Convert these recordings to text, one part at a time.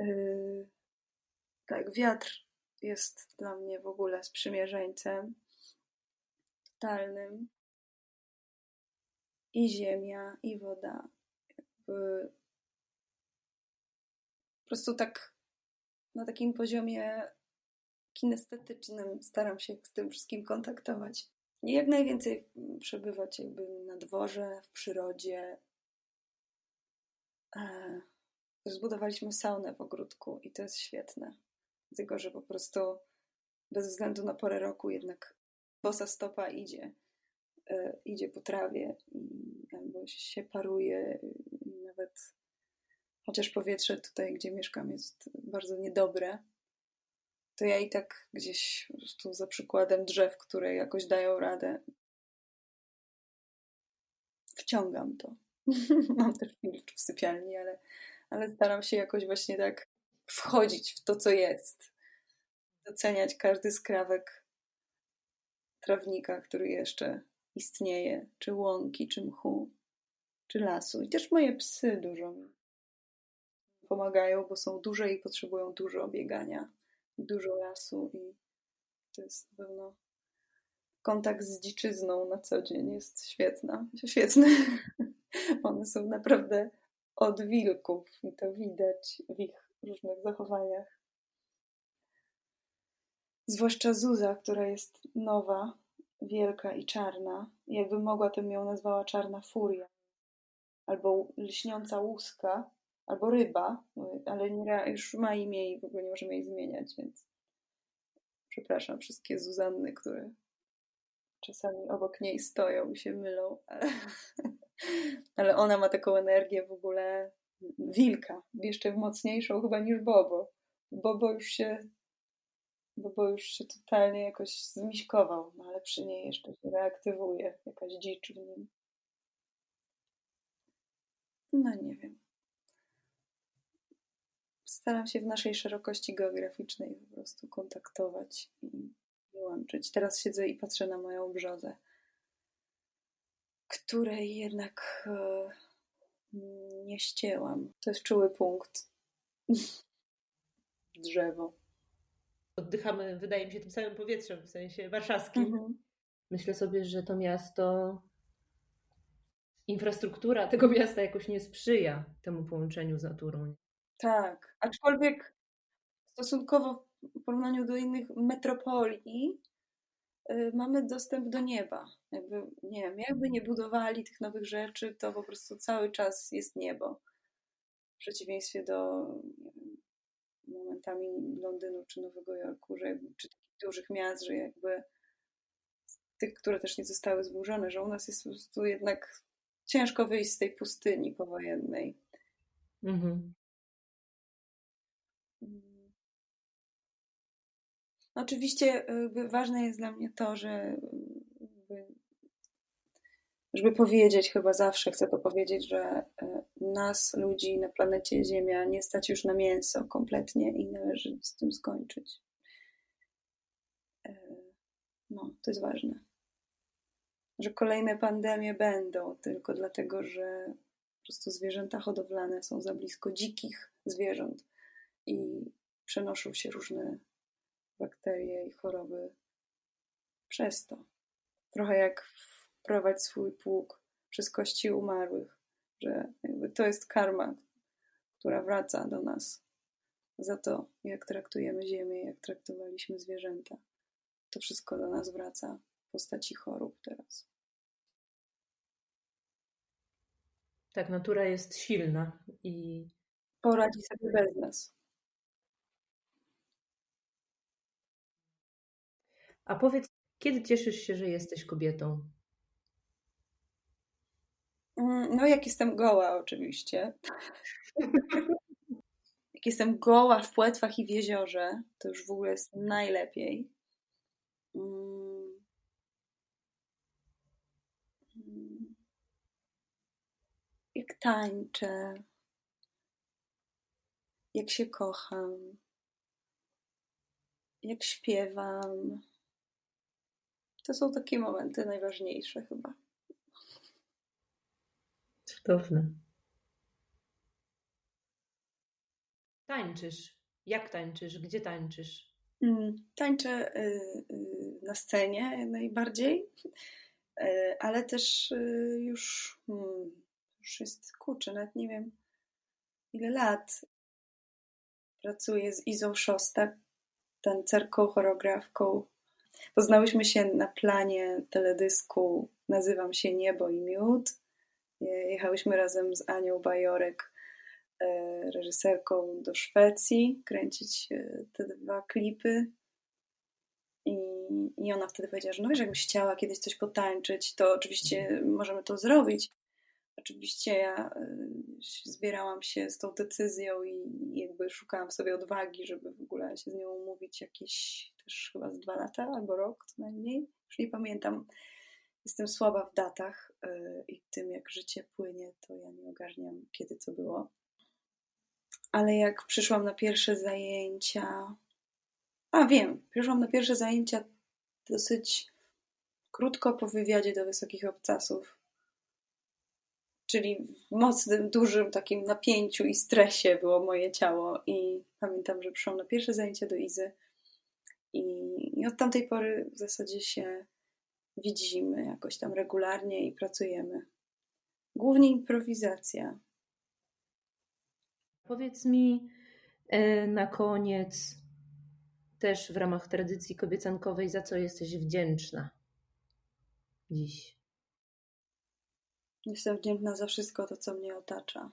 Yy, tak, wiatr jest dla mnie w ogóle sprzymierzeńcem totalnym. I ziemia, i woda. Jakby po prostu tak na takim poziomie kinestetycznym staram się z tym wszystkim kontaktować. I jak najwięcej przebywać jakby na dworze, w przyrodzie. E, zbudowaliśmy saunę w ogródku i to jest świetne. Dlatego, że po prostu bez względu na porę roku jednak bosa stopa idzie. E, idzie po trawie albo się paruje i nawet chociaż powietrze tutaj, gdzie mieszkam jest bardzo niedobre, to ja i tak gdzieś po prostu za przykładem drzew, które jakoś dają radę, wciągam to. Mam też filtr w sypialni, ale, ale staram się jakoś właśnie tak wchodzić w to, co jest. Doceniać każdy skrawek trawnika, który jeszcze istnieje, czy łąki, czy mchu, czy lasu. I też moje psy dużo mi pomagają, bo są duże i potrzebują dużo biegania dużo lasu i to jest na pewno kontakt z dziczyzną na co dzień jest świetna, świetny. One są naprawdę od wilków i to widać w ich różnych zachowaniach. Zwłaszcza Zuza, która jest nowa, wielka i czarna. Jakbym mogła, to bym ją nazwała czarna furia. Albo lśniąca łuska, albo ryba, ale już ma imię i w ogóle nie możemy jej zmieniać, więc przepraszam wszystkie Zuzanny, które czasami obok niej stoją i się mylą, ale, ale ona ma taką energię w ogóle wilka, jeszcze mocniejszą chyba niż Bobo. Bobo już się Bobo już się totalnie jakoś zmiśkował, no ale przy niej jeszcze się reaktywuje jakaś dzicz w nim. No nie wiem staram się w naszej szerokości geograficznej po prostu kontaktować i łączyć. Teraz siedzę i patrzę na moją brzozę, której jednak e, nie ścięłam. To jest czuły punkt. Drzewo. Oddychamy, wydaje mi się, tym samym powietrzem, w sensie warszawskim. Mhm. Myślę sobie, że to miasto, infrastruktura tego miasta jakoś nie sprzyja temu połączeniu z naturą. Tak, aczkolwiek stosunkowo w porównaniu do innych metropolii mamy dostęp do nieba. Jakby, nie wiem, jakby nie budowali tych nowych rzeczy, to po prostu cały czas jest niebo. W przeciwieństwie do wiem, momentami Londynu czy Nowego Jorku, że, czy takich dużych miast, że jakby tych, które też nie zostały zburzone, że u nas jest po prostu jednak ciężko wyjść z tej pustyni powojennej. Mhm. Oczywiście ważne jest dla mnie to, że żeby powiedzieć, chyba zawsze chcę to powiedzieć, że e, nas, ludzi na planecie Ziemia, nie stać już na mięso kompletnie i należy z tym skończyć. E, no, to jest ważne. Że kolejne pandemie będą tylko dlatego, że po prostu zwierzęta hodowlane są za blisko dzikich zwierząt i przenoszą się różne bakterie i choroby przez to. Trochę jak wprowadzić swój pług przez kości umarłych, że to jest karma, która wraca do nas za to, jak traktujemy Ziemię, jak traktowaliśmy zwierzęta. To wszystko do nas wraca w postaci chorób teraz. Tak, natura jest silna i poradzi sobie bez nas. A powiedz, kiedy cieszysz się, że jesteś kobietą? Mm, no, jak jestem goła, oczywiście. jak jestem goła w płetwach i w jeziorze, to już w ogóle jest najlepiej. Mm. Jak tańczę, jak się kocham, jak śpiewam. To są takie momenty najważniejsze chyba. Cudowne. tańczysz? Jak tańczysz? Gdzie tańczysz? Mm, tańczę y, y, na scenie najbardziej, y, ale też już, hmm, już jest, kurczę, nawet nie wiem ile lat pracuję z Izą Szostak, tancerką, choreografką. Poznałyśmy się na planie teledysku Nazywam się Niebo i Miód. Jechałyśmy razem z Anią Bajorek E, reżyserką do Szwecji, kręcić e, te dwa klipy. I, I ona wtedy powiedziała, że no wiesz, jakbyś chciała kiedyś coś potańczyć, to oczywiście możemy to zrobić. Oczywiście ja e, zbierałam się z tą decyzją i jakby szukałam sobie odwagi, żeby w ogóle się z nią umówić jakieś też chyba z dwa lata albo rok co najmniej. Już nie pamiętam. Jestem słaba w datach i tym, jak życie płynie, to ja nie ogarniam, kiedy co było. Ale jak przyszłam na pierwsze zajęcia. A wiem, przyszłam na pierwsze zajęcia dosyć krótko po wywiadzie do wysokich obcasów. Czyli w mocnym, dużym takim napięciu i stresie było moje ciało. I pamiętam, że przyszłam na pierwsze zajęcia do Izy. I, i od tamtej pory w zasadzie się widzimy jakoś tam regularnie i pracujemy. Głównie improwizacja. Powiedz mi e, na koniec, też w ramach tradycji kobiecankowej, za co jesteś wdzięczna dziś? Jestem wdzięczna za wszystko to, co mnie otacza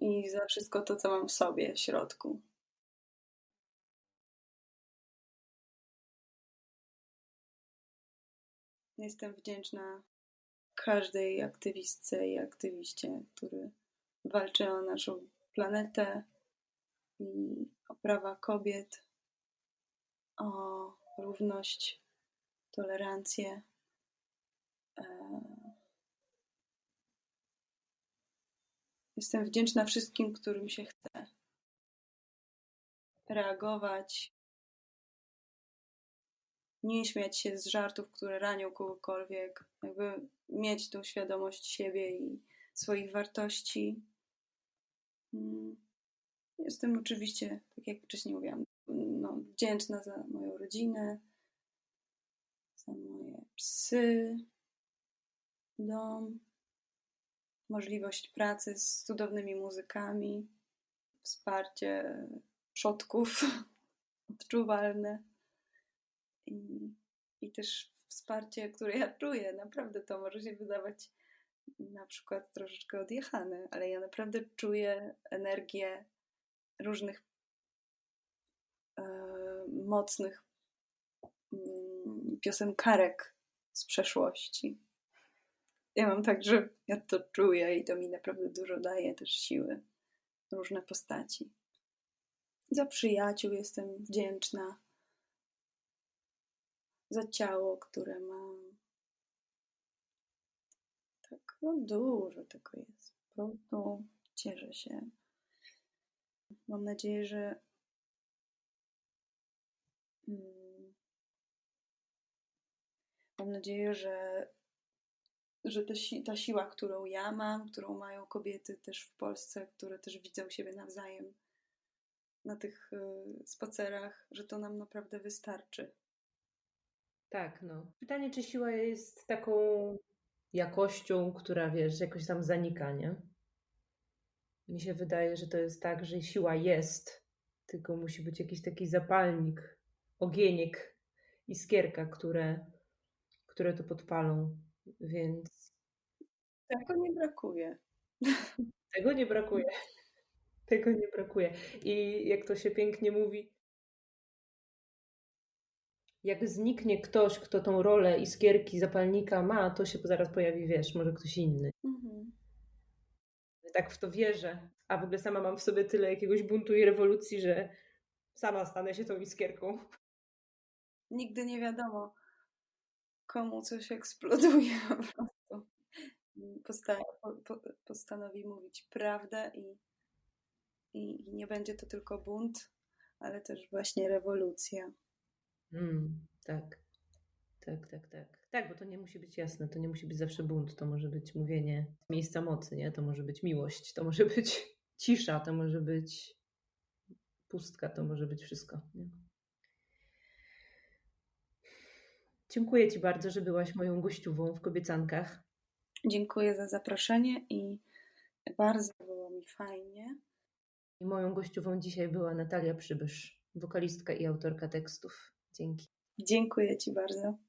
i za wszystko to, co mam w sobie w środku. Jestem wdzięczna każdej aktywistce i aktywiście, który walczy o naszą planetę i o prawa kobiet, o równość, tolerancję. E, jestem wdzięczna wszystkim, którym się chce reagować, nie śmiać się z żartów, które ranią kogokolwiek, jakby mieć tą świadomość siebie i swoich wartości Mm. Jestem oczywiście, tak jak wcześniej mówiłam, no, wdzięczna za moją rodzinę, za moje psy, dom, możliwość pracy z cudownymi muzykami, wsparcie przodków odczuwalne i, i też wsparcie, które ja czuję. Naprawdę to może się wydawać na przykład troszeczkę odjechane, ale ja naprawdę czuję energię różnych e, mocnych mm, piosenkarek z przeszłości. Ja mam tak, że ja to czuję i to mi naprawdę dużo daje też siły. Różne postaci. Za przyjaciół jestem wdzięczna. Za ciało, które mam no dużo tego jest. Po prostu cieszę się. Mam nadzieję, że mm, mam nadzieję, że, że ta, si ta siła, którą ja mam, którą mają kobiety też w Polsce, które też widzą siebie nawzajem na tych y, spacerach, że to nam naprawdę wystarczy. Tak, no. Pytanie, czy siła jest taką jakością, która wiesz, jakoś tam zanika, nie? Mi się wydaje, że to jest tak, że siła jest, tylko musi być jakiś taki zapalnik, ogieniek, iskierka, które, które to podpalą, więc... Tego nie brakuje. Tego nie brakuje. Tego nie brakuje. I jak to się pięknie mówi, jak zniknie ktoś, kto tą rolę iskierki, zapalnika ma, to się zaraz pojawi, wiesz, może ktoś inny. Mhm. Tak w to wierzę. A w ogóle sama mam w sobie tyle jakiegoś buntu i rewolucji, że sama stanę się tą iskierką. Nigdy nie wiadomo, komu coś eksploduje po prostu. Posta po, postanowi mówić prawdę i, i, i nie będzie to tylko bunt, ale też właśnie rewolucja. Mm, tak. Tak, tak, tak. Tak, bo to nie musi być jasne, to nie musi być zawsze bunt, to może być mówienie miejsca mocy, nie? To może być miłość, to może być cisza, to może być pustka to może być wszystko. Nie? Dziękuję Ci bardzo, że byłaś moją gościową w Kobiecankach. Dziękuję za zaproszenie i bardzo było mi fajnie. I moją gościową dzisiaj była Natalia Przybysz, wokalistka i autorka tekstów. Dzięki. Dziękuję Ci bardzo.